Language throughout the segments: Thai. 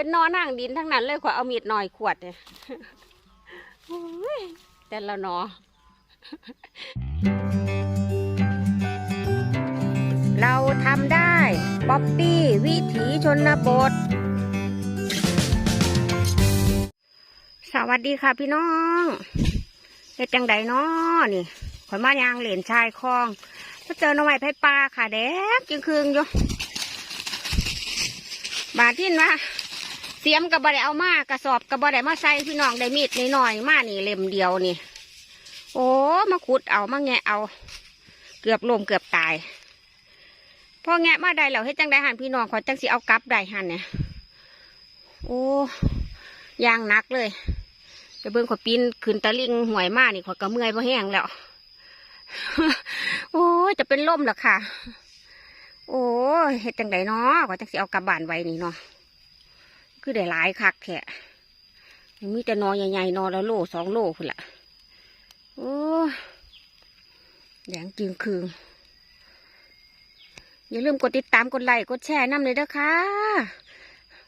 เป็นนอนั่งดินทั้งนั้นเลยขวเอามีดหน่อยขวดเนี่ยแต่ละนอเราทำได้ป๊อปปี้วิถีชนบท สวัสดีค่ะพี่น้องเฮ็ดจังใดน้อนี่ข่อยมายางเหรียญชายคลองก็เจอหน่อไม้ไผ่ปลาค่ะแดกจึงคืงอยู่บาดทินว่า เสียมกับบ่ได้เอามากระสอบกับบ่ได้มาใส่พี่น้องได้มีดนหน่อยๆมานี่เล่มเดียวนี่ โอ้มาขุดเอามาแงะเอา เกือบลมเกือบตายพอแงะมาได้แล้วเฮ็ดจังได้หันพี่น้องขอจังสิเอากลับได้หันเนี่ยโอ้ยางหนักเลยไปเบิ่งขอปีนขึ้นตะลิงห่วยมานี่ขอยก็เมื่อยพอแห้งแล้วโอ้จะเป็นลมแล้วค่ะ โอ้เฮ็ดจังไดเนาะขอจังสิเอากลับบ้านไว้นี่เนาะ คือได้หลายคักแท้มีแต่นอใหญ่ๆนอละโลสองโลพุ่นละโอ้ยแดงจึงคืงอย่าลืมกดติดตามกดไลค์กดแชร์น้ำเลยเด้อค่ะ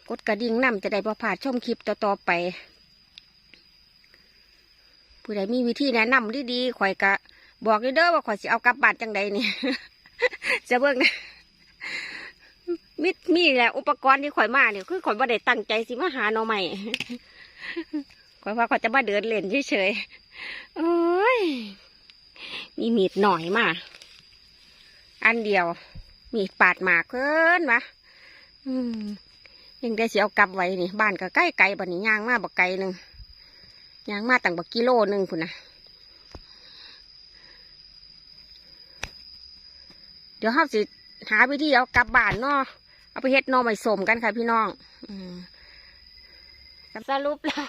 กดกระดิ่งน้ำจะได้ประพาดชมคลิปต่อๆไป ผู้ใดมีวิธีแนะนำดีๆข่อยกะบอกเด้อว่าข่อยสิเอากลับบ้านจังใดนี่จะเบิ่งนะ มิดมีแหละอุปกรณ์ที่ข่อยมาเนี่ยคือข่อยบ่ได้ตั้งใจสิมาหาหน่อใหม่ข่อยว่าข่อยจะมาเดินเล่นเฉยๆโอ้ยมีมีดหน่อยมา อันเดียว มีดปาดหมากเพิ่นวะยังได้เสิเอากลับไว้นี่ บ้านก็ใกล้ไกลบัดนี้ย่างมาบักไกลหนึ่งยางมาตั้งบักกิโลหนึ่งคุณนะเดี๋ยวเราสิหาวิธีเอากลับบ้านเนาะ เอาไปเฮ็ดนอไม่สมกันค่ะพี่น้องอืสรุปแล้ว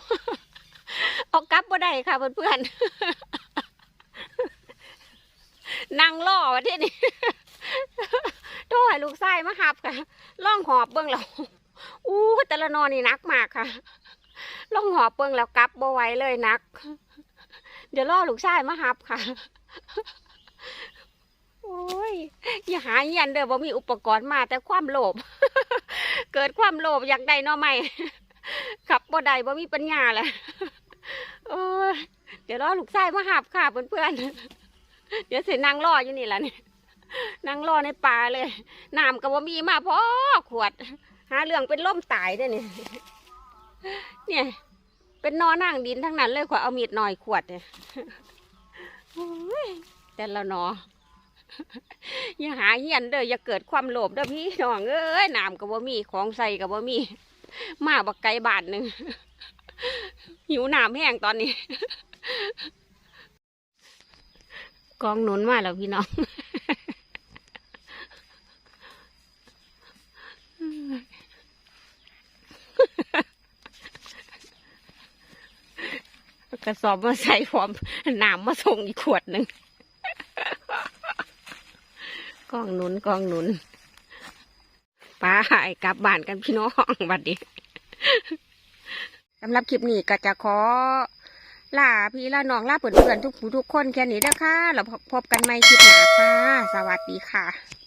เอากลับบ่ได้ค่ะเพื่อนๆนั่งล่อวะที่นี่โทษให้ลูกชายมาหับค่ะล่องหอบเบื้องเราอู้แต่ละนอนนี่นักมากค่ะล่องหอบเปิงแล้วกลับบ่ไหวเลยนัก เดี๋ยวรอลูกชายมาหับค่ะ โอ้ยอย่าหาเงียนเด้อบ่มีอุปกรณ์มาแต่ความโลภเกิดความโลภอยากได้เนาะไม่ขับบ่ได้บ่มีปัญญาแหละโอ้ยเดี๋ยวรอลูกชายมาหับค่ะเพื่อนๆเดี๋ยวเสินั่งรออยู่นี่แหละนี่นั่งรอในป่าเลยน้ำก็บ่มีมาพอขวด หาเรื่องเป็นล่มตายได้อนี่เนี่ยเป็นนอนั่งดินทั้งนั้นเลยขวเอามีดหน่อยขวดเนี่ยโอ้ยแต่ละนอ อย่าหาเหียนเด้ออย่าเกิดความโลภเด้อพี่น้องเอ้ยน้ำกับบ่มีของใส่กับบ่มีมาบักไกลบาทหนึ่งหิวน้ำแห้งตอนนี้ กองหนุนมาแล้วพี่น้องกระสอบมาใส่พร้อมน้ำมาส่งอีกขวดหนึ่ง กองหนุนกองหนุนป้าไอ้กลับบ้านกันพี่น้องบัดนี้สำหรับคลิปนี้ก็จะขอลาพี่ลาน้องลาเพื่อนๆทุกผู้ทุกคนแค่นี้เด้อค่ะแล้วพบกันใหม่คลิปหน้าค่ะ สวัสดีค่ะ